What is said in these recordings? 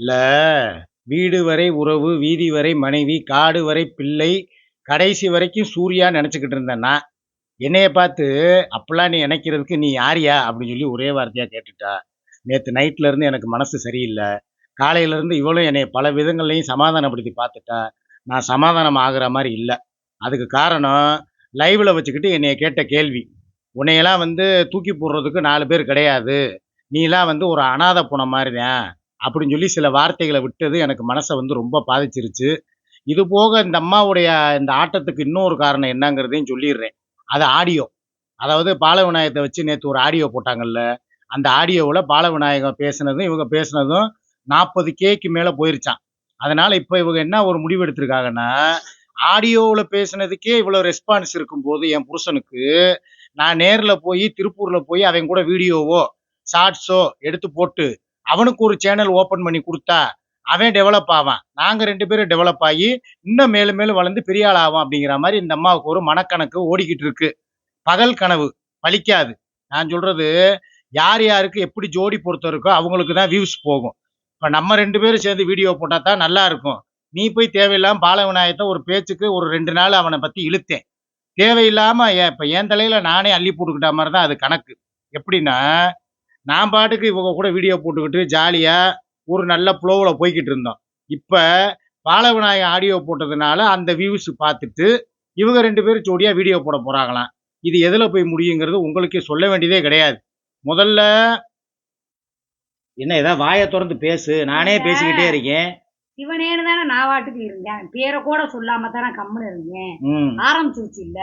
ல வீடு வரை உறவு வீதி வரை மனைவி காடு வரை பிள்ளை கடைசி வரைக்கும் சூர்யா நினச்சிக்கிட்டு இருந்தேன்னா என்னைய பார்த்து அப்பெல்லாம் நீ நினைக்கிறதுக்கு நீ யாரியா? அப்படின்னு சொல்லி ஒரே வார்த்தையாக கேட்டுட்டா. நேற்று நைட்லேருந்து எனக்கு மனசு சரியில்லை. காலையிலேருந்து இவளும் என்னை பல விதங்கள்லையும் சமாதானப்படுத்தி பார்த்துட்டா. நான் சமாதானம் ஆகிற மாதிரி இல்லை. அதுக்கு காரணம் லைவில் வச்சுக்கிட்டு என்னைய கேட்ட கேள்வி. உன்னையெல்லாம் வந்து தூக்கி போடுறதுக்கு நாலு பேர் கிடையாது. நீலாம் வந்து ஒரு அனாதை போன மாதிரி தான் அப்படின்னு சொல்லி சில வார்த்தைகளை விட்டது எனக்கு மனசை வந்து ரொம்ப பாதிச்சிருச்சு. இது போக இந்த அம்மாவுடைய இந்த ஆட்டத்துக்கு இன்னொரு காரணம் என்னங்கிறதையும் சொல்லிடுறேன். அது ஆடியோ. அதாவது பால விநாயகத்தை வச்சு நேற்று ஒரு ஆடியோ போட்டாங்கல்ல அந்த ஆடியோவில் பால விநாயகம் பேசுனதும் இவங்க பேசினதும் நாற்பது கேக்கு மேலே போயிருச்சான் அதனால இப்போ இவங்க என்ன ஒரு முடிவு எடுத்திருக்காங்கன்னா ஆடியோவில் பேசுனதுக்கே இவ்வளோ ரெஸ்பான்ஸ் இருக்கும்போது என் புருஷனுக்கு நான் நேரில் போய் திருப்பூரில் போய் அவங்க கூட வீடியோவோ ஷார்ட்ஸோ எடுத்து போட்டு அவனுக்கு ஒரு சேனல் ஓப்பன் பண்ணி கொடுத்தா அவன் டெவலப் ஆவான். நாங்கள் ரெண்டு பேரும் டெவலப் ஆகி இன்னும் மேலும் மேலும் வளர்ந்து பெரிய ஆள் ஆகும் அப்படிங்கிற மாதிரி இந்த அம்மாவுக்கு ஒரு மனக்கணக்கு ஓடிக்கிட்டு இருக்கு. பகல் கனவு பலிக்காது நான் சொல்றது யார் யாருக்கு எப்படி ஜோடி பொறுத்த இருக்கோ அவங்களுக்கு தான் வியூஸ் போகும். இப்போ நம்ம ரெண்டு பேரும் சேர்ந்து வீடியோ போட்டால் தான் நல்லா இருக்கும். நீ போய் தேவையில்லாமல் பால விநாயகத்தை ஒரு பேச்சுக்கு ஒரு ரெண்டு நாள் அவனை பற்றி இழுத்தேன். தேவையில்லாமல் இப்போ என் தலையில் நானே அள்ளி போட்டுக்கிட்ட மாதிரி தான் அது கணக்கு. எப்படின்னா நான் பாட்டுக்கு இவங்க கூட வீடியோ போட்டுக்கிட்டு ஜாலியாக ஒரு நல்ல ஃப்ளோவில் போய்கிட்டு இருந்தோம். இப்போ பாலவிநாயகம் ஆடியோ போட்டதுனால அந்த வியூஸ் பார்த்துட்டு இவங்க ரெண்டு பேரும் ஜோடியாக வீடியோ போட போகிறாங்களாம் இது எதில் போய் முடியுங்கிறது உங்களுக்கே சொல்ல வேண்டியதே கிடையாது. முதல்ல என்ன ஏதாவது வாயை திறந்து பேசு. நானே பேசிக்கிட்டே இருக்கேன். இவனேன்னு தானே நான் வாட்டுக்கு இருந்தேன்? பேரை கூட சொல்லாம தானே கம்முன்னு இருந்தேன் ஆரம்பிச்சிருச்சு இல்ல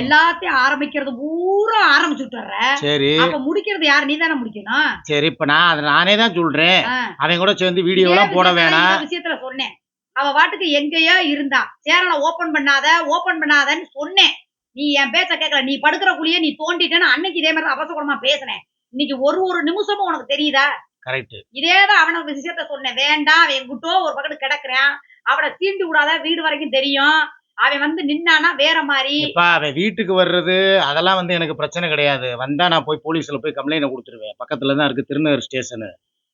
எல்லாத்தையும் ஆரம்பிக்கிறது பூரா ஆரம்பிச்சு விட்டுற சரி. அப்ப முடிக்கிறது யார்? நீ தானே முடிக்கணும்? சரி இப்போ நான் அதை நானே தான் சொல்கிறேன் ஆ. அவன் கூட சேர்ந்து வீடியோலாம் இதே போட வேணாம். விஷயத்துல சொன்னேன். அவ வாட்டுக்கு எங்கேயோ இருந்தா. சேனலை ஓபன் பண்ணாத ஓபன் பண்ணாதன்னு சொன்னேன். நீ என் பேச்ச கேட்கல நீ படுக்கிற குழிய நீ தோண்டிட்டேன்னு அன்னைக்கு இதே மாதிரி அபசகுணமா பேசினேன். இன்னைக்கு ஒரு ஒரு நிமிஷமும் உனக்கு தெரியுதா? கரெக்ட் இதேதான் அவனுக்கு விஷயத்த சொன்னேன். வேண்டாம் அவன் எங்கிட்டோ ஒரு பக்கத்து கிடக்குறான். அவனை தீண்டி விடாத வீடு வரைக்கும் தெரியும். அவன் வந்து நின்னானா வேற மாதிரி. இப்ப அவன் வீட்டுக்கு வர்றது அதெல்லாம் வந்து எனக்கு பிரச்சனை கிடையாது. வந்தா நான் போய் போலீஸ்ல போய் கம்ப்ளைண்ட் கொடுத்துருவேன். பக்கத்துல தான் இருக்கு திருநகர் ஸ்டேஷனு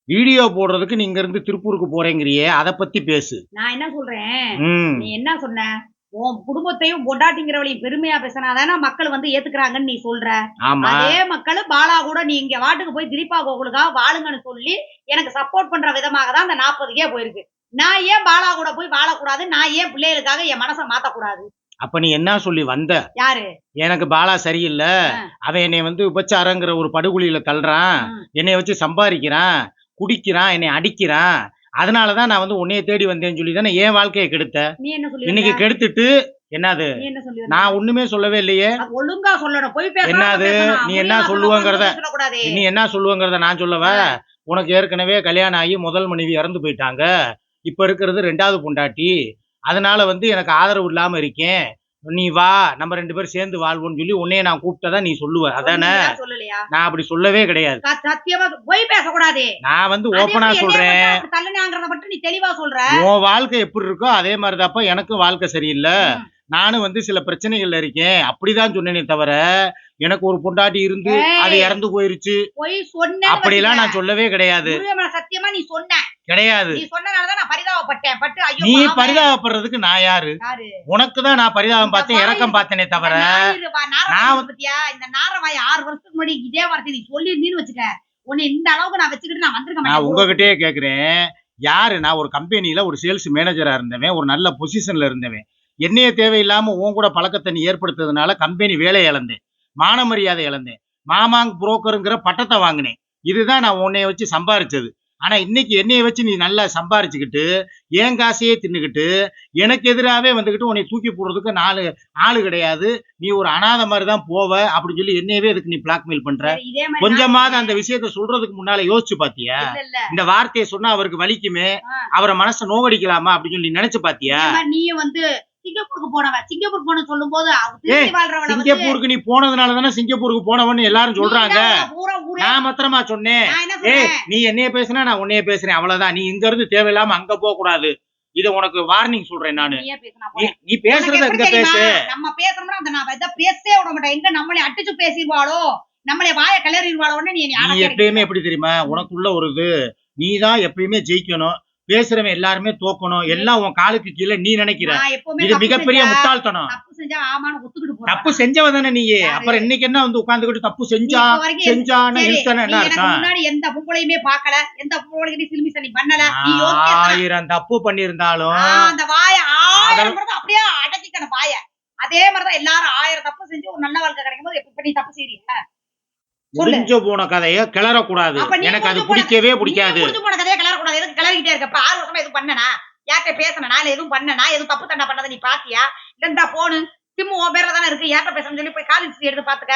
வீடியோ போடுறதுக்கு நீங்க இருந்து திருப்பூருக்கு போறேங்கிறியே அதை பத்தி பேசு. நான் என்ன சொல்றேன்? நீ என்ன சொன்ன? உன் குடும்பத்தையும் பொண்டாட்டிங்கிறவளையும் பெருமையா பேசினாதானே மக்கள் வந்து ஏத்துக்கிறாங்கன்னு நீ சொல்ற? அதே மக்கள் பாலா கூட நீ இங்க வாட்டுக்கு போய் திலீபா கோகுலுக்கா வாழுங்கன்னு சொல்லி எனக்கு சப்போர்ட் பண்ற விதமாக தான் அந்த நாற்பதுக்கே போயிருக்கு. நான் ஏன் பாலா கூட போய் வாழக்கூடாது? நான் ஏன் பிள்ளைகளுக்காக என் மனசை மாத்தக்கூடாது? அப்ப நீ என்ன சொல்லி வந்த? யாரு? எனக்கு பாலா சரியில்லை. அவன் என்னை வந்து விபச்சாரங்கிற ஒரு படுகொலியில தள்ளுறான். என்னை வச்சு சம்பாதிக்கிறான் குடிக்கிறான் என்னை அடிக்கிறான். அதனாலதான் நான் வந்து உன்னைய தேடி வந்தேன்னு சொல்லி தானே என் வாழ்க்கையை கெடுத்த? இன்னைக்கு கெடுத்துட்டு என்னது? நான் ஒண்ணுமே சொல்லவே இல்லையே. ஒழுங்கா சொல்லணும். போய் என்னது? நீ என்ன சொல்லுவாங்கறத? நீ என்ன சொல்லுவங்கிறத நான் சொல்லவா? உனக்கு ஏற்கனவே கல்யாணம் ஆகி முதல் மனைவி இறந்து போயிட்டாங்க. இப்ப இருக்கிறது ரெண்டாவது பொண்டாட்டி. அதனால வந்து எனக்கு ஆதரவு இல்லாம இருக்கேன். நீ வா நம்ம ரெண்டு பேரும் சேர்ந்து வாழ்வோம்னு சொல்லி உன்னைய நான் கூப்பிட்டதா நீ சொல்லுவ. அதானே? நான் அப்படி சொல்லவே கிடையாது. சத்தியமா போய் பேசக்கூடாது. நான் வந்து என்னைய சொல்றேன். மட்டும் அப்படி தள்ளுனாங்கிறத மட்டும் நீ தெளிவா சொல்ற? உன் வாழ்க்கை எப்படி இருக்கோ அதே மாதிரிதாப்பா எனக்கும் வாழ்க்கை சரியில்லை. நானும் வந்து சில பிரச்சனைகள்ல இருக்கேன். அப்படிதான் சொன்னேனே தவிர எனக்கு ஒரு பொண்டாட்டி இருந்து. அது இறந்து போயிருச்சு. போய் சொன்ன அப்படிலாம் நான் சொல்லவே கிடையாது. சத்தியமா நீ சொன்ன. கிடையாது. நீ சொன்னனாலதான் நான் பரிதாபப்பட்டேன். பட்டு ஐயோ நீ பாவம். பரிதாபப்படுறதுக்கு நான் யாரு? யாரு? உனக்கு தான் நான் பரிதாபம் பார்த்தேன் இறக்கம் பார்த்தேனே தவிர இந்த ஞாயிறு வா- நாரவாய் நான் இருக்கு பாத்தியா? இந்த நாரவாய் ஆறு வருஷத்துக்கு முன்னாடி இதே வார்த்தை நீ சொல்லிருந்தீன்னு வச்சுக்க. உன்னை இந்த அளவுக்கு நான் வச்சுக்கிட்டு நான் வந்திருக்க நான் மாட்டேன். உங்ககிட்டயே கேக்குறேன். யாரு? நான் ஒரு கம்பெனில ஒரு சேல்ஸ் மேனேஜரா இருந்தவன். ஒரு நல்ல பொசிஷன்ல இருந்தவன். என்னைய தேவையில்லாம உன் கூட பழக்கத்தை நீ ஏற்படுத்துறதுனால கம்பெனி வேலை இழந்தேன். மான மரியாதை இழந்தேன். மாமாங் புரோக்கருங்கிற பட்டத்தை வாங்கினேன். இதுதான் நான் உன்னைய வச்சு சம்பாரிச்சது. ஆனா இன்னைக்கு என்னைய வச்சு நீ நல்லா சம்பாரிச்சுக்கிட்டு என் காசையே தின்னுக்கிட்டு எனக்கு எதிராகவே வந்துகிட்டு உன்னை தூக்கி போடுறதுக்கு நாலு ஆளு கிடையாது. நீ ஒரு அனாதை மாதிரி தான் போவ அப்படின்னு சொல்லி என்னையவே இதுக்கு நீ பிளாக்மெயில் பண்ற? கொஞ்சமாவது அந்த விஷயத்த சொல்றதுக்கு முன்னால யோசிச்சு பாத்தியா? இந்த வார்த்தையை சொன்னா அவருக்கு வலிக்குமே. அவரை மனசை நோவடிக்கலாமா அப்படின்னு சொல்லி நினைச்சு பாத்தியா? நீயும் வந்து சிங்கப்பூருக்கு போனவ. சிங்கப்பூர் போன சொல்லும் போது சிங்கப்பூருக்கு நீ போனதுனால தானே சிங்கப்பூருக்கு போனவன்னு எல்லாரும் சொல்றாங்க. நான் மாத்திரமா சொன்னேன். ஏய் நீ என்னைய பேசுனா நான் உன்னைய பேசுறேன். அவ்வளவுதான். நீ இங்க இருந்து தேவையில்லாம அங்க போக கூடாது இத உனக்கு வார்னிங் சொல்றேன் நானு. நீ பேசுறத இங்க? பேசு. நம்ம பேசணும்னா அந்த நான் இதை பேசவே விட மாட்டேன் எங்க நம்மளை அடிச்சு பேசிடுவாளோ? நம்மளை வாய கிளறிடுவாளோன்னு நீ எப்பயுமே எப்படி தெரியுமா? உனக்குள்ள ஒரு இது. நீ தான் எப்பயுமே ஜெயிக்கணும். பேசுறவன் எல்லாருமே தோக்கணும். எல்லாம் உன் காலுக்கு கீழே நீ நினைக்கிற. இது மிகப்பெரிய முட்டாள்தனம். தப்பு செஞ்சா ஆமான்னு ஒத்துக்கிட்டு போறேன். தப்பு செஞ்சவ தானே நீ? அப்புறம் இன்னைக்கு என்ன வந்து உட்கார்ந்துகிட்டு தப்பு செஞ்சா செஞ்சான்னு இழுத்தானே என்ன அர்த்தம்? எந்த பொம்பளையுமே பார்க்கல எந்த பொம்பளைக்கு நீ சிலுமிச நீ பண்ணல ஆயிரம் தப்பு பண்ணியிருந்தாலும் அந்த வாய ஆயிரம் அப்படியே அடக்கிக்கணும் வாய. அதே மாதிரிதான் எல்லாரும் ஆயிரம் தப்பு செஞ்சு ஒரு நல்ல வாழ்க்கை கிடைக்கும் போது எப்படி தப்பு செய்றீங்க. முடிஞ்ச போன கதைய கிளறக்கூடாது. எனக்கு அது பிடிக்கவே பிடிக்காது. கூடாது எதுக்கு கிளறிக்கிட்டே இருக்க இப்ப ஆறு வருஷமா எதுவும் பண்ணனா? யார்கிட்ட பேசினா இல்ல எதுவும் பண்ணனா? எதுவும் தப்பு தண்டா பண்ணதை நீ பாத்தியா? இல்ல இந்த போனு. சிம்மு உன் பேர்ல தானே இருக்கு. யார்கிட்ட பேசணும்னு சொல்லி போய் காலேஜ் எடுத்து பாத்துக்க.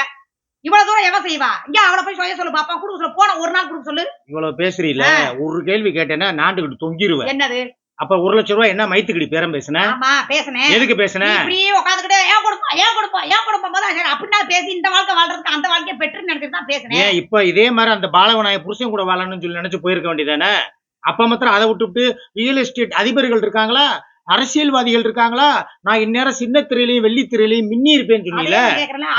இவ்வளவு தூரம் எவன் செய்வா? இங்க அவளை போய் சொல்ல சொல்லு பாப்பா. குடுக்க சொல்லு. போன ஒரு நாள் குடுக்க சொல்லு. இவ்வளவு பேசுறீல ஒரு கேள்வி கேட்டேன்னா நாண்டுகிட்டு தொங்கிருவேன். என்னது? அப்ப ஒரு லட்சம் ரூபாய் என்ன மைத்துக்கிடி பேரம் பேசுன? ஆமா பேசுனேன் எதுக்கு பேசுன? நீ இப்படியே உட்காந்துக்கிட்டு ஏன் கொடுப்பா? ஏன் கொடுப்பா? ஏன் கொடுப்பா? போது சரி அப்படின்னா பேசி இந்த வாழ்க்கை வாழ்றதுக்கு அந்த வாழ்க்கையை பெற்று நினைச்சிட்டு தான் பேசுனேன். இப்ப இதே மாதிரி அந்த பாலவனாய புருஷன் கூட வாழணும்னு சொல்லி நினைச்சு போயிருக்க வேண்டியதானே? அப்ப மாத்திரம் அதை விட்டுவிட்டு ரியல் எஸ்டேட் அதிபர்கள் இருக்காங்களா? அரசியல்வாதிகள் இருக்காங்களா? நான் இந்நேரம் சின்ன திரையிலையும் வெள்ளி திரையிலையும் மின்னி இருப்பேன்னு சொன்னீல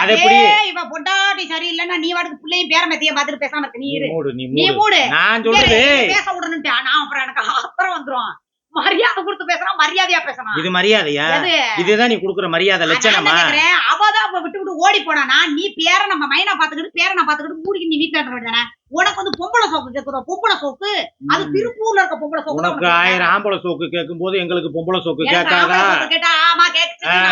அதே எப்படி? இவ பொண்டாட்டி சரியில்லைன்னா நீ வாட்டுக்கு பிள்ளையும் பேரமத்தையும் பார்த்துட்டு பேசாம இருக்க நீ மூடு நீ மூடு. நான் சொல்றது பேச விடணும்ட்டு. நான் அப்புறம் எனக்கு அப்புறம் வந்துரும். மரியாதை கொடுத்து பேசுறான் மரியாதையா பேசணும் இது மரியாதையா? இதுதான் நீ குடுக்குற மரியாதை லட்சணமா? அவதான் அப்ப விட்டு விட்டு ஓடி போனானா நீ பேர நம்ம மைனா பாத்துக்கிட்டு பேரனை பாத்துக்கிட்டு மூடிக்கு நீ வீட்டுல இருக்க வேண்டியதானே? உனக்கு வந்து பொம்பளை சோக்கு கேக்குதோ? பொம்பளை சோக்கு? அது திருப்பூர்ல இருக்க பொம்பளை சோக்கு உனக்கு ஆயிரம் ஆம்பளை சோக்கு கேட்கும் போது எங்களுக்கு பொம்பளை சோக்கு கேட்காதா? கேட்டா ஆமா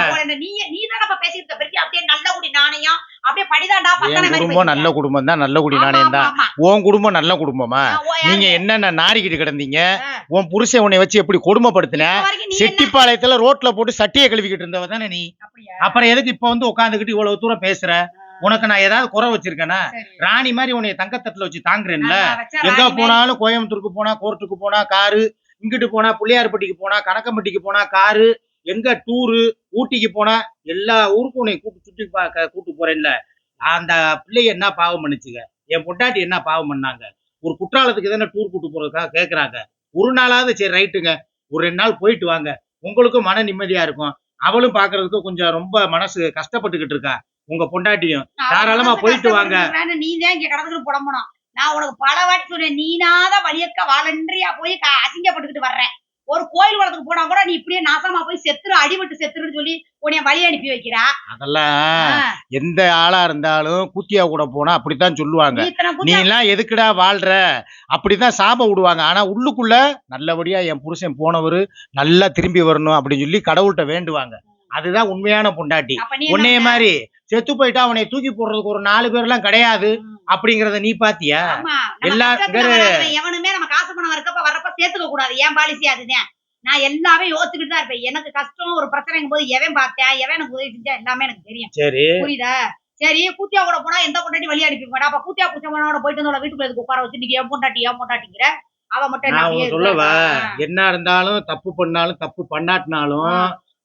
போறேன். நீ நீ தானே பேசிட்டு இருக்க பெரிய அப்படியே நல்ல குடி நாணயம். அப்படியே படிதாண்டா பக்கன என் குடும்பம் நல்ல குடும்பம் தான் நல்ல குடி நாணயம் தான். உன் குடும்பம் நல்ல குடும்பமா? நீங்க என்னென்ன நாரிக்கிட்டு கிடந்தீங்க. உன் புருஷன் உன்னை வச்சு எப்படி கொடுமைப்படுத்தின? செட்டிப்பாளையத்துல ரோட்ல போட்டு சட்டியை கழுவிக்கிட்டு இருந்தவ தானே நீ? அப்புறம் எதுக்கு இப்ப வந்து உட்காந்துக்கிட்டு இவ்வளவு தூரம் பேசுற? உனக்கு நான் ஏதாவது குறை வச்சிருக்கேனா? சரி. ராணி மாதிரி உன்னை தங்கத்தட்டுல வச்சு தாங்குறேன்ல. எங்க போனாலும் கோயம்புத்தூருக்கு போனா கோர்ட்டுக்கு போனா காரு இங்கிட்டு போனா புள்ளியார்பட்டிக்கு போனா கணக்கம்பட்டிக்கு போனா காரு எங்க டூரு ஊட்டிக்கு போனா எல்லா ஊருக்கும் உன்னை கூட்டு சுத்தி பார்க்க கூட்டு போறேன்ல. அந்த பிள்ளைய என்ன பாவம் பண்ணுச்சுங்க? என் பொண்டாட்டி என்ன பாவம் பண்ணாங்க? ஒரு குற்றாலத்துக்கு தானே டூர் கூட்டு போறதுக்காக கேக்குறாங்க. ஒரு நாளாவது சரி ரைட்டுங்க. ஒரு ரெண்டு நாள் போயிட்டு வாங்க. உங்களுக்கும் மன நிம்மதியா இருக்கும். அவளும் பாக்குறதுக்கு கொஞ்சம் ரொம்ப மனசு கஷ்டப்பட்டுக்கிட்டு இருக்கா உங்க பொண்டாட்டியும். தாராளமா போயிட்டு வாங்க. நீ தான் இங்க கடந்துட்டு புலம்பணும். நான் உனக்கு பல வாட்டி சொன்னேன் நீனாதான் வழியக்க வாழன்றியா போய் அசிங்கப்பட்டுக்கிட்டு வர்றேன் ஒரு கோயில் வளத்துக்கு போனா கூட நீ இப்படியே நாசமா போய் செத்துரு அடிபட்டு செத்துருன்னு சொல்லி உன்னைய வழி அனுப்பி வைக்கிறா. அதெல்லாம். எந்த ஆளா இருந்தாலும் கூத்தியா கூட போனா அப்படித்தான் சொல்லுவாங்க. நீ எல்லாம் எதுக்குடா வாழ்ற? அப்படிதான் சாபம் விடுவாங்க. ஆனா உள்ளுக்குள்ள நல்லபடியா என் புருஷன் போனவரு நல்லா திரும்பி வரணும் அப்படின்னு சொல்லி கடவுள்கிட்ட வேண்டுவாங்க. அதுதான் உண்மையான பொண்டாட்டி. உன்னைய? மாதிரி செத்து போயிட்டா அவனை தூக்கி போடுறதுக்கு ஒரு நாலு பேர்லாம் கிடையாது ம். அப்படிங்கறத நீ பாத்தியா? எல்லா- எவனுமே நம்ம காசு பணம் இருக்கப்ப வர்றப்ப சேர்த்துக்க கூடாது. ஏன் பாலிசி அதுதான் நான் எல்லாமே யோசிச்சுக்கிட்டு தான் இருப்பேன். எனக்கு கஷ்டம் ஒரு பிரச்சனைங்கும் போது எவன் பார்த்தேன் எவன் எனக்கு உதவி செஞ்சா எல்லாமே எனக்கு தெரியும். சரி. புரியுதா? சரி கூத்தியா கூட போனா எந்த பொண்டாட்டி வழி அனுப்பி மாட்டா அப்ப கூத்தியா குச்சவனோட போயிட்டு வந்து வீட்டுக்குள்ள எதுக்கு உட்கார வச்சு? நீங்க ஏன் பொண்டாட்டி ஏன் பொண்டாட்டிங்கிற? அவ மட்டும் நான் சொல்லவா? என்ன இருந்தாலும் தப்பு பண்ணாலும் தப்பு பண்ணாட்டினாலும்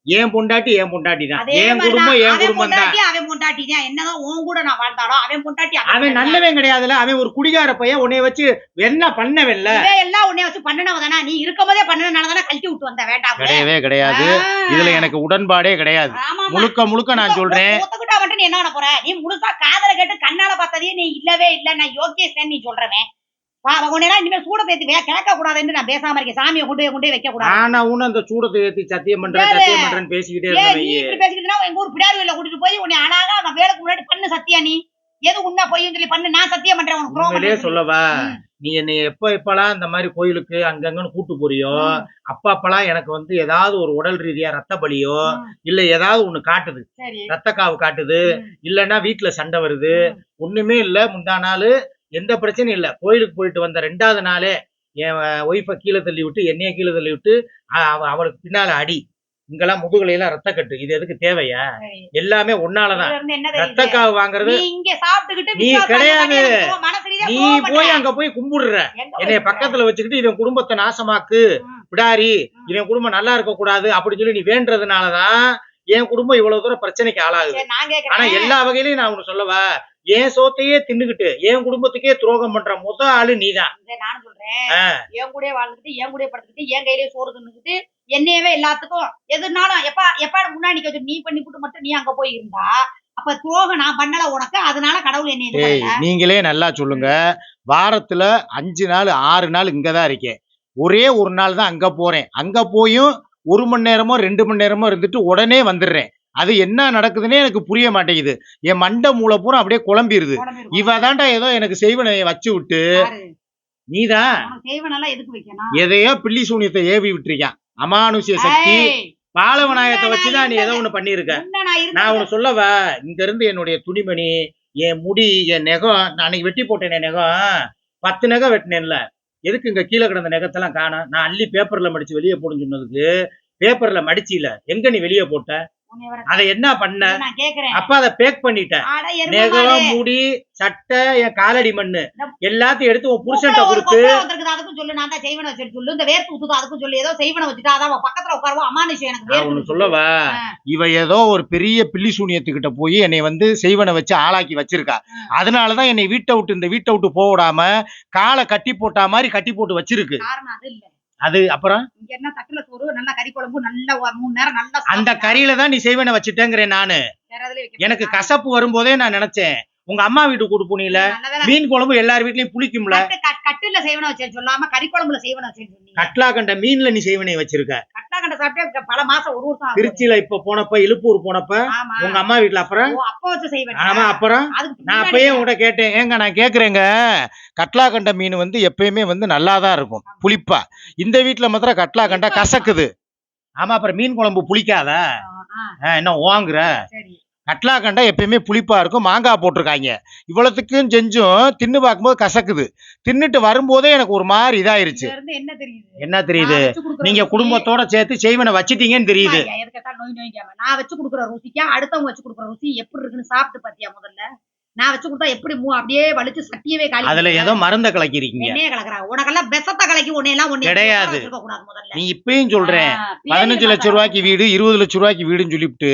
ஏன் பொண்டாட்டி ஏன் பொண்டாட்டி தான் என் குடும்பம் என் அவன் குடும்பம் தான். அவன் பொண்டாட்டி தான் என்னதான் உன் கூட நான் வாழ்ந்தாலும் அவன் பொண்டாட்டி அவன். நல்லவன் கிடையாதுல அவன் ஒரு குடிகார பையன் உன்னைய வச்சு என்ன பண்ணவன்ல இவன் எல்லாம் உன்னை வச்சு பண்ணனவ தானே நீ இருக்கும் போதே பண்ணனால தானே கழட்டி விட்டு வந்த வேண்டாம் கிடையவே கிடையாது. இதுல எனக்கு உடன்பாடே கிடையாது. முழுக்க முழுக்க நான் சொல்றேன். ஒத்துக்கிட்டா மட்டும் நீ என்ன பண்ண போற? நீ முழுசா காதல கேட்டு கண்ணால பார்த்ததே நீ இல்லவே இல்ல. நான் யோகேஷ் நீ சொல்றவன். உன்னெல்லாம் இனிமே சூட தேத்தி வே கேட்க கூடாதுன்னு நான் பேசாம இருக்கேன் சாமியை கொண்டு போய் கொண்டு போய் வைக்க கூடாது ஆனா உன்ன அந்த சூடத்தை ஏத்தி சத்தியம் பண்றேன். சத்தியம் பண்றேன்னு பேசிக்கிட்டே ஏன் இருந்த நீ வையே. இப்படி பேசிக்கிட்டுனா எங்க ஊர் பிடாரியில கூட்டிட்டு போய் உன்னை அழகா நான் வேலைக்கு முன்னாடி பண்ணு சத்தியா நீ எது உண்மை பொய்யும் சொல்லி பண்ணு நான் சத்தியம் பண்றேன் உனக்கு. சொல்லவா. நீ என்னை எப்ப எப்பலாம் இந்த மாதிரி கோயிலுக்கு அங்கங்கன்னு கூட்டு போறியோ. அப்ப அப்பலாம் எனக்கு வந்து ஏதாவது ஒரு உடல் ரீதியா ரத்த பலியோ. இல்ல ஏதாவது ஒண்ணு காட்டுது ரத்த காவு காட்டுது. இல்லன்னா வீட்டுல சண்டை வருது. ஒண்ணுமே இல்ல முந்தா நாள் எந்த பிரச்சனையும் இல்ல கோயிலுக்கு போயிட்டு வந்த ரெண்டாவது நாளே என் ஒய்ஃபை கீழே தள்ளி விட்டு என்னைய கீழே தள்ளி விட்டு அவளுக்கு பின்னால அடி இங்கெல்லாம் முதுகுல எல்லாம் ரத்த கட்டு இது எதுக்கு தேவையா. எல்லாமே ஒன்னாலதான் இதுல இருந்து என்ன ரத்த தெரியுது? காவு வாங்குறது நீ கிடையாது. நீ. போய் அங்க போய் கும்பிடுற என்னைய? பக்கத்துல வச்சுக்கிட்டு இவன் குடும்பத்தை நாசமாக்கு. விடாரி. இவன் குடும்பம் நல்லா இருக்க கூடாது அப்படின்னு சொல்லி நீ வேண்டதுனாலதான் என் குடும்பம் இவ்வளவு தூரம் பிரச்சனைக்கு ஆளாகுது ஆனா எல்லா வகையிலயும் நான் உனக்கு சொல்லவா என் சோத்தையே தின்னுகிட்டு என் குடும்பத்துக்கே துரோகம் பண்ற முத ஆளு நீதான். நானும் சொல்றேன். என் கூடயே வாழ்ந்துட்டு என் கூடயே படுத்துக்கிட்டு என் கையிலேயே சோறு தின்னுக்கிட்டு என்னையவே எல்லாத்துக்கும் எதுனாலும் எப்பா எப்பா முன்னாடி நிக்க வச்சு நீ பண்ணி விட்டு மட்டும் நீ அங்க போய் இருந்தா அப்ப துரோகம் நான் பண்ணல உனக்கு அதனால கடவுள் என்னை நீங்களே நல்லா சொல்லுங்க. வாரத்துல அஞ்சு நாள் ஆறு நாள் இங்கதான் இருக்கேன். ஒரே ஒரு நாள் தான் அங்க போறேன். அங்க போயும் ஒரு மணி நேரமோ ரெண்டு மணி நேரமோ இருந்துட்டு உடனே வந்துடுறேன். அது என்ன நடக்குதுன்னே எனக்கு புரிய மாட்டேங்குது. என் மண்டை மூளை பூரா அப்படியே குழம்பிடுது இவ தாண்டா ஏதோ எனக்கு செய்வனை வச்சு விட்டு? நீதான் எதையோ பில்லி சூனியத்தை ஏவி விட்டுருக்கான். அமானுஷ்ய சக்தி. பாலவநாயகத்தை வச்சுதான் நீ ஏதோ ஒண்ணு பண்ணிருக்க. நான் உனக்கு சொல்லவா? இங்க இருந்து என்னுடைய துணிமணி என் முடி என் நெகம் நான் அன்னைக்கு வெட்டி போட்டேனே நெகம். பத்து நெகம் வெட்டினேன்ல. எதுக்கு இங்க கீழே கிடந்த நெகத்தெல்லாம் காணோம்? நான் அள்ளி பேப்பர்ல மடிச்சு வெளியே போடுன்னு சொன்னதுக்கு. பேப்பர்ல மடிச்சில. எங்க நீ வெளியே போட்ட? அதை என்ன பண்ண? நான் கேக்குறேன். அப்ப அதை பேக் பண்ணிட்ட அட எருமை நெகம் மாடு. சட்டை என் காலடி மண்ணு. எல்லாத்தையும் எடுத்து உன் புருஷன்ட்ட கொடுத்து அதுக்கும் சொல்லு நான் தான் செய்வனை வச்சுட்டு சொல்லு. இந்த வேர்த்து ஊத்துது அதுக்கும் சொல்லு. ஏதோ செய்வனை வச்சுட்டா அதான் பக்கத்துல உட்காருவோம் அமானுஷம் எனக்கு ஒண்ணு. சொல்லவா. இவ ஏதோ ஒரு பெரிய பில்லி சூனியத்துக்கிட்ட போய் என்னை வந்து செய்வனை வச்சு ஆளாக்கி வச்சிருக்கா. அதனாலதான் என்னை வீட்டை விட்டு இந்த வீட்டை விட்டு விடாம காலை கட்டி போட்டா மாதிரி கட்டி போட்டு வச்சிருக்கு. காரணம் அது இல்ல. அது அப்புறம்? இங்க என்ன தட்டுல சோறு நல்ல கறி குழம்பு நல்ல மூணு நேரம் நல்லா அந்த கறியில தான் நீ செய்வனை வச்சுட்டேங்கிறேன் நானு. எனக்கு. கசப்பு வரும்போதே நான் நினைச்சேன். உங்க அம்மா வீட்டுக்கு கூட்டு போனீல மீன் குழம்பு எல்லார் வீட்லயும் புளிக்கும்ல. கட்டு கட்- கட்டுல செய்வனை வச்சேன்னு சொல்லாம கறி குழம்புல செய்வனை வச்சேன்னு சொன்னீங்க. கட்லா கண்ட மீன்ல நீ செய்வனை வச்சிருக்க. கட்டா கண்ட சாப்பிட்டே பல மாசம் ஒரு வருஷம். திருச்சியில இப்ப போனப்ப இழுப்பூர் போனப்ப உங்க அம்மா வீட்டுல அப்புறம்? அப்ப வச்ச செய்வனை. ஆமா அப்புறம்? நான் அப்பயே உங்கள்கிட்ட கேட்டேன். ஏங்க நான் கேக்குறேங்க. கட்லா கண்ட மீன் வந்து எப்பயுமே வந்து நல்லா தான் இருக்கும் புளிப்பா. இந்த வீட்ல மாத்திரம் கட்லா கண்டா கசக்குது. ஆமா அப்புறம் மீன் குழம்பு புளிக்காதா? என்ன வாங்குற கட்லா கண்டா எப்பயுமே புளிப்பா இருக்கும். மாங்காய் போட்டிருக்காங்க. இவ்வளவுத்துக்கும் செஞ்சும் தின்னு பார்க்கும்போது கசக்குது. தின்னுட்டு வரும்போதே எனக்கு ஒரு மாதிரி இதாயிருச்சு. என்ன தெரியுது? என்ன தெரியுது? நீங்க குடும்பத்தோட சேர்த்து செய்வனை வச்சிட்டீங்கன்னு தெரியுது. ஐயா, எதுக்கு கேட்டா நோய் நோய்க்காம. நான் வச்சு கொடுக்குற ருசிக்கா அடுத்தவங்க வச்சு கொடுக்குற ருசி எப்படி இருக்குன்னு சாப்பிட்டு பாத்தியா முதல்ல? நான் வச்சு கொடுத்தா எப்படி மூ? அப்படியே வலிச்சு சட்டியவே காலி அதுல ஏதோ மருந்த கலக்கிருக்கீங்க என்னையே கலக்குறாங்க உனக்கெல்லாம் பெசத்த கலக்கி எல்லாம் ஒண்ணு கிடையாது. நீ இப்பயும் சொல்றேன். பதினஞ்சு லட்சம் ரூபாய்க்கு வீடு இருபது லட்சம் ரூபாய்க்கு வீடுன்னு சொல்லிவிட்டு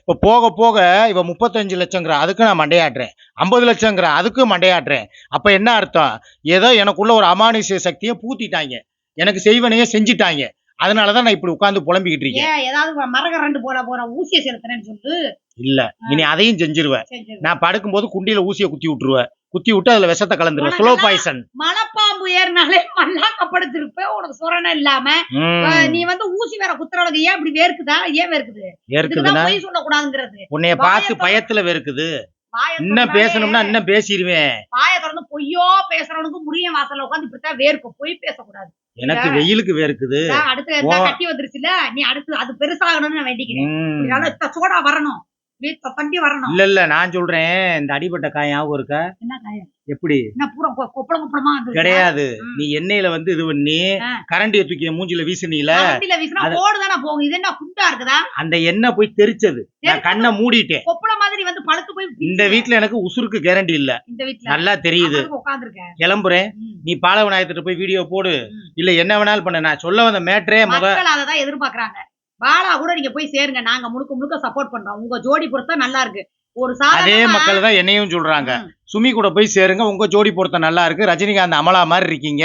இப்ப போக போக இவ முப்பத்தஞ்சு லட்சங்கிற அதுக்கு நான் மண்டையாட்டுறேன். ஐம்பது லட்சங்கிற அதுக்கும் மண்டையாட்டுறேன். அப்ப என்ன அர்த்தம்? ஏதோ எனக்குள்ள ஒரு அமானுஷ்ய சக்தியை பூத்திட்டாங்க. எனக்கு செய்வனையே செஞ்சிட்டாங்க. அதனாலதான் நான் இப்படி உட்கார்ந்து புலம்பிக்கிட்டு இருக்கேன். ஏதாவது மரக ரெண்டு போல போற ஊசியை செலுத்தினேன்னு சொல்லு. இல்ல. இனி அதையும் செஞ்சிருவேன். செஞ்சிரு. நான் படுக்கும்போது குண்டியில ஊசியை குத்தி விட்டுருவேன். குத்தி விட்டு அதுல விஷத்தை கலந்துருவேன். ஸ்லோ பாய்சன் மலைப்பாம்பு ஏறினாலே மல்லாக்கப்படுத்திருப்ப. உனக்கு சுரணம் இல்லாம. நீ வந்து ஊசி வேற குத்துறவளுக்கு ஏன் இப்படி வேர்க்குதா? ஏன் வேர்க்குது? இதுக்குதான் பொய் சொல்லக்கூடாதுங்கிறது. உன்னைய பார்த்து பயத்துல வெறுக்குது வாயை இன்னும் பேசணும்னா இன்னும் பேசிடுவேன் வாயை திறந்து பொய்யோ பேசுறவனுக்கு முறிய வாசல்ல உட்காந்து இப்படித்தான் வேர்க்கும். பொய் பேசக்கூடாது. எனக்கு வெயிலுக்கு வேர்க்குது. அடுத்து. கட்டி வந்துருச்சுல. நீ அடுத்து அது பெருசாகணும்னு நான் வேண்டிக்கிறேன். சோடா வரணும். இல்ல இல்ல நான் சொல்றேன். இந்த அடிபட்ட காயம் இருக்கா? என்ன காயம் எப்படி? கிடையாது. நீ எண்ணெயில வந்து இது பண்ணி. கரண்டிய தூக்கி மூஞ்சில வீசுனீல. அந்த எண்ணெய் போய் தெரிச்சது. நான் கண்ணை மூடிட்டேன். கொப்பளம் மாதிரி வந்து பழுத்து போய் இந்த வீட்ல எனக்கு உசுருக்கு கேரண்டி இல்ல. இந்த வீட்டுல நல்லா தெரியுது. கிளம்புறேன். நீ பாலவநாயகத்திட்ட போய் வீடியோ போடு. இல்ல என்ன வேணாலும் பண்ண. நான் சொல்ல வந்த மேட்ரே முத மக்கள் அதை தான் எதிர்பார்க்கறாங்க. பாலா கூட நீங்க போய் சேருங்க. நாங்க முழுக்க முழுக்க சப்போர்ட் பண்றோம். உங்க ஜோடி பொறுத்தா நல்லா இருக்கு. ஒரு அதே மக்கள் தான் என்னையும் சொல்றாங்க. சுமி கூட போய் சேருங்க. உங்க ஜோடி பொருத்தம் நல்லா இருக்கு. ரஜினிகாந்த் அமலா மாதிரி இருக்கீங்க.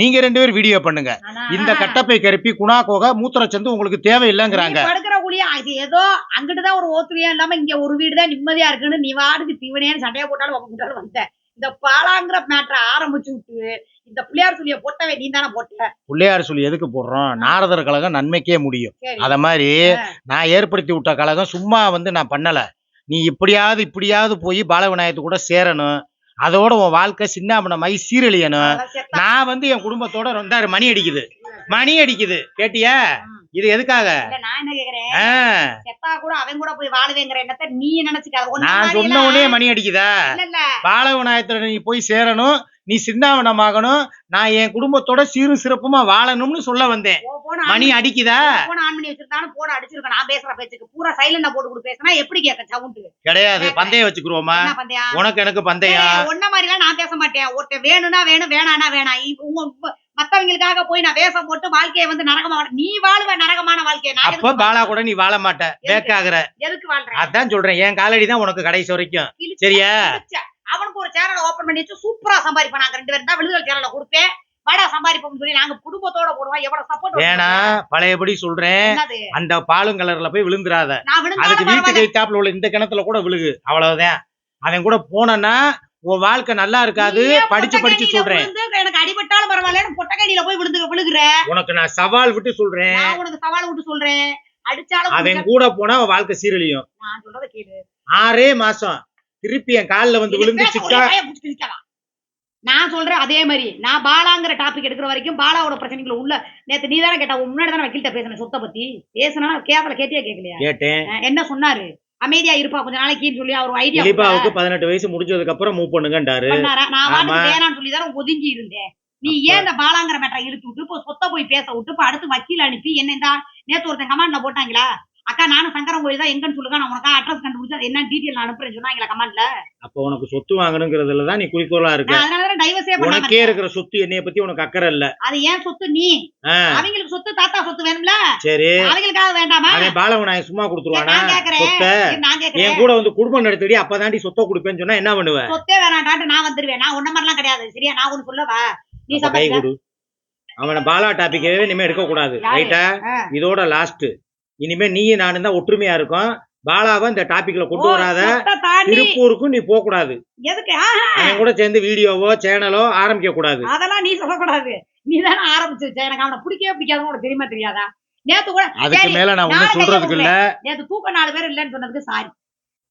நீங்க ரெண்டு பேரும் வீடியோ பண்ணுங்க. இந்த கட்டப்பை கருப்பி குணா கோகை மூத்திரச்சந்து உங்களுக்கு தேவையில்லைங்கிறாங்க. படுக்கிற குழியா? அது ஏதோ அங்கிட்டுதான் ஒரு ஓத்துரியா இல்லாம இங்க ஒரு வீடு தான் நிம்மதியா இருக்குன்னு நீ வாடுக்கு தீவனேன்னு சண்டையா போட்டாலும் உங்ககிட்ட வந்த. இந்த பாலாங்கிற மேட்டரை ஆரம்பிச்சு விட்டு இந்த பிள்ளையார் சொல்லிய போட்டவே நீ தானே போட்ட? பிள்ளையார் சொல்லி எதுக்கு போடுறோம்? நாரதர் கழகம் நன்மைக்கே முடியும். அத மாதிரி நான் ஏற்படுத்தி விட்ட கழகம் சும்மா வந்து நான் பண்ணல. நீ இப்படியாவது இப்படியாவது போய் பாலவிநாயகத்து கூட சேரணும். அதோட உன் வாழ்க்கை சின்னாபனமாயி சீரழியணும். நான் வந்து என் குடும்பத்தோட ரெண்டாரு மணி அடிக்குது. மணி அடிக்குது. கேட்டியா. இது எதுக்காக? நான் என்ன கேக்குறேன்? ஆ, செத்தா கூட அவன் கூட போய் வாழுவேங்கிற எண்ணத்தை நீ நினைச்சுக்காத நான் சொன்ன உடனே மணி அடிக்குதா? இல்ல பாலவிநாயகத்துல நீ போய் சேரணும் நீ சின்னாவனமாகணும் நான் என் குடும்பத்தோட சீரும் சிறப்புமா வாழணும்னு சொல்ல வந்தேன். மணி அடிக்குதா? போன் ஆன் பண்ணி வச்சிருந்தானு போட அடிச்சிருக்கேன். நான் பேசுற பேச்சுக்கு. பூரா சைலண்டா போட்டு கொடு பேசினா எப்படி கேட்க சவுண்ட் கிடையாது. பந்தயம் பண்றியா உனக்கு எனக்கு பந்தயம் ஒன்ன மாதிரி நான் பேச மாட்டேன். ஒருத்தன் வேணும்னா வேணும் வேணானா வேணாம். உங்க- மத்தவங்களுக்காக போய் நான் வேஷம் போட்டு வாழ்க்கையை வந்து நரகமா நீ வாழுவ நரகமான வாழ்க்கையை அப்ப பாலா கூட நீ வாழ மாட்ட. பேக்காகுற எதுக்கு வாழ்றேன்? அதான் சொல்றேன். என் காலடி தான் உனக்கு கடைசி வரைக்கும். சரியா. அவனுக்கு ஒரு சேனல் ஓபன் பண்ணி வச்சு சூப்பரா சம்பாதிப்போம் நாங்க ரெண்டு பேரும் தான். விழுதல் சேனல்ல கொடுப்பேன். வாடா சம்பாதிப்போம்னு சொல்லி நாங்க குடும்பத்தோட போடுவோம். எவ்வளவு சப்போர்ட் வேணா பழையபடி சொல்றேன். அந்த பாலுங்கலர்ல போய் விழுந்துராத அதுக்கு பரவாயில்ல. எய்த்தாப்புல உள்ள இந்த கிணத்துல கூட விழுகு. அவ்வளவுதான். அவன் கூட போனேன்னா உன் வாழ்க்கை நல்லா இருக்காது படிச்சு படிச்சு சொல்றேன். எனக்கு அடிபட்டாலும் பரவாயில்லன்னு பொட்டக்கேணியில போய் விழுந்து விழுகுற? உனக்கு நான் சவால் விட்டு சொல்றேன். உனக்கு சவால் விட்டு சொல்றேன். அடிச்சாலும் அவன் கூட போனா அவன் வாழ்க்கை சீரழியும். நான் சொல்றத கேளு. ஆறே மாசம். திருப்பி என் கால்ல வந்து விழுந்து சிக்கா. நான் சொல்றேன் அதே மாதிரி. நான் பாலாங்கிற டாபிக் எடுக்கிற வரைக்கும் பாலாவோட பிரச்சனைக்குள்ள உள்ள நேத்து நீ தானே கேட்ட முன்னாடி தானே வக்கீல்கிட்ட பேசின சொத்தை பத்தி. பேசினா கேவல கேட்டியா கேட்கலையா? கேட்டேன். என்ன சொன்னாரு? அமைதியா இருப்பா. கொஞ்ச நாளைக்குன்னு சொல்லி அவர் ஐடியா திலீபாவுக்கு பதினெட்டு வயசு முடிஞ்சதுக்கு அப்புறம் மூவ் பண்ணுங்கன்றாரு நான். வாட்டுக்கு வேணாம்னு சொல்லி தானே ஒதுங்கி இருந்தேன். நீ ஏன் இந்த பாலாங்கிற மேட்டரை இழுத்து விட்டு இப்போ சொத்தை போய் பேச விட்டு இப்போ அடுத்து வக்கீல் அனுப்பி என்ன இந்த நேத்து ஒருத்தன் கமாண்ட்ல போட்டாங்களா? அக்கா நானும் சங்கரன் கோயில் தான் எங்கன்னு சொல்லுங்க. நான் உனக்கு அட்ரஸ் கண்டுபிடிச்சு அது என்ன டீட்டெயில் நான் அனுப்புறேன். சொன்னாங்களா கமாண்ட்ல அப்ப உனக்கு சொத்து வாங்கணுங்கிறதுல தான் நீ குறிக்கோளா இருக்க. அதனால தான் டைவர்ஸே பண்ணாம உனக்கே. இருக்கிற சொத்து என்னைய பத்தி உனக்கு அக்கறை இல்ல. அது ஏன் சொத்து நீ? அவங்களுக்கு சொத்து தாத்தா சொத்து வேணும்ல? சரி. அவங்களுக்காக வேண்டாமா? அவன் பாலவன் நான் சும்மா கொடுத்துருவானா? சொத்தை? என் கூட வந்து குடும்பம் நடத்தடி அப்பதாண்டி சொத்தை கொடுப்பேன்னு சொன்னா என்ன பண்ணுவ? சொத்தே வேணாண்டான்ட்டு நான் வந்துருவேன். நான் உன்ன மாதிரிலாம் கிடையாது. சரியா? நான் ஒண்ணு சொல்லவா? நீ கொடு. அவனை பாலா டாபிக்கவே இனிமே எடுக்க கூடாது? ரைட்டா. இதோட லாஸ்ட் இனிமே நீயும் நானும் தான் ஒற்றுமையா இருக்கும். பாலாவை இந்த டாபிக்ல கொண்டு வராத. திருப்பூருக்கும் நீ போக கூடாது எதுக்கு அவன் கூட சேர்ந்து வீடியோவோ சேனலோ ஆரம்பிக்க கூடாது அதெல்லாம் நீ சொல்லக்கூடாது. நீ தானே ஆரம்பிச்சு எனக்கு அவனை பிடிக்கவே பிடிக்காதுன்னு உனக்கு தெரியுமா தெரியாதா? நேத்து கூட அதுக்கு மேல நான் ஒண்ணும் சொல்றதுக்கு இல்ல. நேத்து தூக்க நாலு பேர் இல்லைன்னு சொன்னதுக்கு சாரி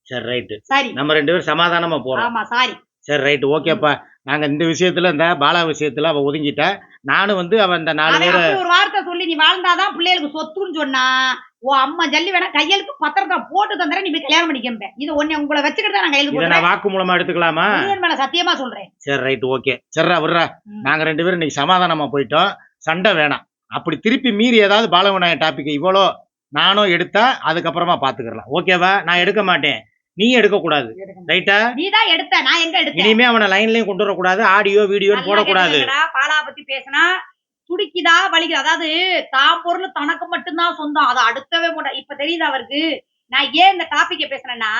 சரி ரைட்டு சாரி. நம்ம ரெண்டு பேரும் சமாதானமா போறோம். ஆமா சாரி சரி ரைட்டு ஓகேப்பா நாங்க இந்த விஷயத்துல இந்த பாலா விஷயத்துல அவ ஒதுங்கிட்டா நானும் வந்து அவன் இந்த நாலு பேரை ஒரு வார்த்தை சொல்லி நீ வாழ்ந்தாதான் பிள்ளைகளுக்கு சொத்துன்னு சொன்னா ஓ அம்மா ஜல்லி வேணா கையெழுத்து பத்திரத்தை போட்டு தந்துறேன் நீ கல்யாணம் பண்ணிக்க இது ஒண்ணு உங்களை வச்சுக்கிட்டு தான் நான் கையெழுத்து போடுறேன் நான் வாக்கு மூலமா எடுத்துக்கலாமா? மேல சத்தியமா சொல்றேன். சரி ரைட்டு ஓகே சரிடா விடுறா. நாங்க ரெண்டு பேரும் இன்னைக்கு சமாதானமா போயிட்டோம். சண்டை வேணாம். அப்படி திருப்பி மீறி ஏதாவது பாலவநாய டாபிக் இவ்வளோ நானும் எடுத்தா அதுக்கப்புறமா பாத்துக்கலாம் ஓகேவா நான் எடுக்க மாட்டேன். நீ எடுக்க கூடாது. ரைட்டா நீ தான் எடுத்த. நான் எங்க எடுத்தேன்? இனிமே அவனை லைன்லயும் கொண்டு வரக்கூடாது. ஆடியோ வீடியோ போடக்கூடாது. பாலா பத்தி பேசினா துடிக்குதா வலிக்குதா? அதாவது தான் பொருள் தனக்கு மட்டும்தான் சொந்தம். அதை அடுத்தவே மாட்டா இப்ப தெரியுது அவருக்கு? நான் ஏன் இந்த டாபிக்க பேசுறேன்னா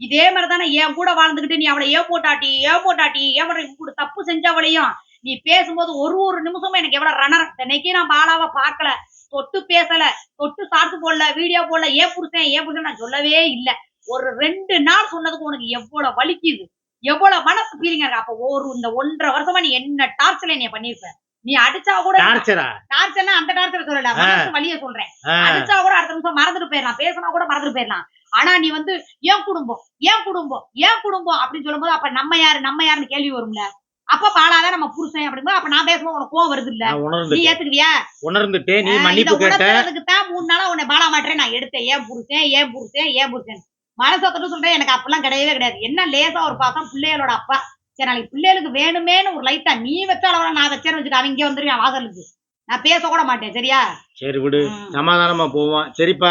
இதே மாதிரி தானே என் கூட வாழ்ந்துகிட்டு நீ அவளை ஏன் போட்டாட்டி ஏன் போட்டாட்டி ஏன் கூட தப்பு செஞ்சவளையும் நீ பேசும்போது ஒரு ஒரு நிமிஷமும் எனக்கு எவ்வளவு ரணர் இன்னைக்கு நான் பாலாவை பார்க்கல. தொட்டு பேசல. தொட்டு சாத்து போடல வீடியோ போடல. ஏன் புருஷன் ஏன் புருஷன்? நான் சொல்லவே இல்லை. ஒரு ரெண்டு நாள் சொன்னதுக்கு உனக்கு எவ்வளவு வலிக்குது? எவ்வளவு மனசு ஃபீலிங்கா இருக்கு? அப்ப ஒரு இந்த ஒன்றரை வருஷமா நீ என்ன டார்ச்சர் நீ பண்ணியிருப்ப நீ அடிச்சா கூட டார்ச்சரா டார்ச்சர்னா அந்த டார்ச்சர் சொல்லல. மனசு வலிய சொல்றேன். அடிச்சா கூட அடுத்த நிமிஷம் மறந்துட்டு போயிடலாம். பேசினா கூட மறந்துட்டு போயிடலாம். ஆனா நீ வந்து ஏன் குடும்பம்? ஏன் குடும்பம்? ஏன் குடும்பம்? அப்படின்னு சொல்லும்போது அப்ப நம்ம யாரு நம்ம யாருன்னு கேள்வி வரும்ல. அப்ப பாலாதான் நம்ம புருஷன் அப்படிங்கும்போது அப்ப நான் பேசும்போது உனக்கு கோவம் வருது இல்ல? நீ ஏத்துக்குவியா? உணர்ந்துட்டே நீ மன்னிப்பு கேட்ட. மூணு நாளா உன்னை பாலா மாட்டேன் நான் எடுத்தேன். ஏன் புருஷன்? ஏன் புருஷன்? ஏன் புருஷன்? மனசத்தோட சொல்றேன். எனக்கு அப்பெல்லாம் கிடையவே கிடையாது. என்ன லேசா ஒரு பாசம் பிள்ளைகளோட அப்பா. சரி நாளைக்கு பிள்ளைகளுக்கு வேணுமேன்னு ஒரு லைட்டா நீ வச்சாலும் நான் வச்சேன்னு வச்சுட்டு அவங்க இங்க வந்துருவேன் வாசலுக்கு நான் பேச கூட மாட்டேன் சரியா? சரி விடு. சமாதானமா போவோம். சரிப்பா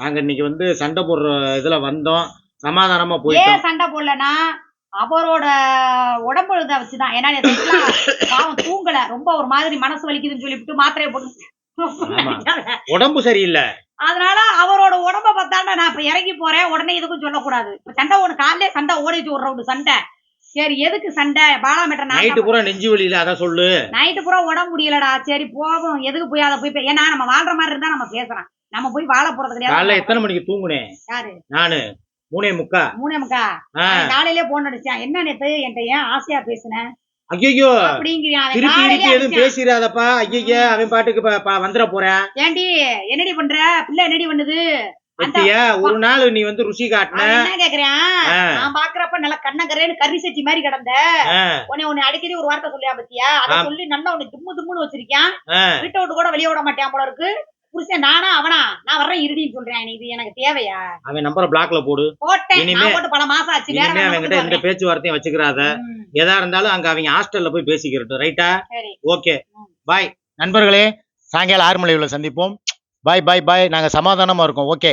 நாங்க இன்னைக்கு வந்து சண்டை போடுற இதுல வந்தோம். சமாதானமா போயிட்டோம். ஏன் சண்டை போடலன்னா அவரோட உடம்பு இதை வச்சுதான். ஏன்னா பாவம் தூங்கல. ரொம்ப ஒரு மாதிரி மனசு வலிக்குதுன்னு சொல்லிவிட்டு மாத்திரையை போட்டு. உடம்பு சரியில்லை. அதனால அவரோட உடம்ப பார்த்தாண்டா நான் இப்ப இறங்கி போறேன். உடனே எதுக்கும் சொல்லக்கூடாது. சண்டை ஒண்ணு காலையிலே சண்டை ஓடிச்சு ஒரு ரவுண்டு சண்டை. சரி எதுக்கு சண்டை? பாலாமேட்ட நைட்டு பூரா நெஞ்சு வலியில அத சொல்லு. நைட்டு பூரா உடம்பு முடியலடா. சரி போகும் எதுக்கு போய் அதை போய் ஏன்னா நம்ம வாழ்ற மாதிரி இருந்தா நம்ம பேசுறோம் நம்ம போய் வாழ போறது காலைல கிடையாது எத்தனை மணிக்கு தூங்குனேன்? யாரு? நானு. மூணே முக்கா. மூணே முக்கா? காலையிலே போன் அடிச்சான். என்ன நேத்து? என்கிட்ட ஏன் ஆசையா பேசுனேன் அவன் திருப்பி எதுவும். பேசிடாதப்பா. ஐயையே அவன் பாட்டுக்கு வந்துட போறேன். ஏண்டி என்னடி பண்ற? பிள்ளை என்னடி பண்ணுது? பத்தியா? ஒரு நாள் நீ வந்து ருசி காட்டின. என்ன கேக்குறான். நான் பாக்குறப்ப நல்லா கண்ணக்கரேன்னு கறி சட்டி மாதிரி கிடந்த. உன்னை உன்னை அடிக்கடி ஒரு வார்த்தை சொல்லியா பத்தியா? அத. சொல்லி நல்லா உன்னை தும்மு தும்முன்னு வச்சிருக்கான். வீட்டை விட்டு கூட வெளிய விட மாட்டேன் போல இருக்கு. புருஷன் நானா அவனா? நான் வர்றேன் இருடின்னு சொல்றேன். இது எனக்கு தேவையா? அவன் நம்பரை பிளாக்ல போடு. போட்டேன். போட்டு பல மாசம் ஆச்சு. வேற அவன்கிட்ட எந்த பேச்சுவார்த்தையும் வச்சுக்கிறாத எதா இருந்தாலும் அங்க அவங்க ஹாஸ்டல்ல போய் பேசிக்கிறட்டும். ரைட்டா ஓகே பாய் நண்பர்களே சாயங்காலம் ஆறு மணி சந்திப்போம். பாய் பாய் பாய் நாங்க சமாதானமா இருக்கோம். ஓகே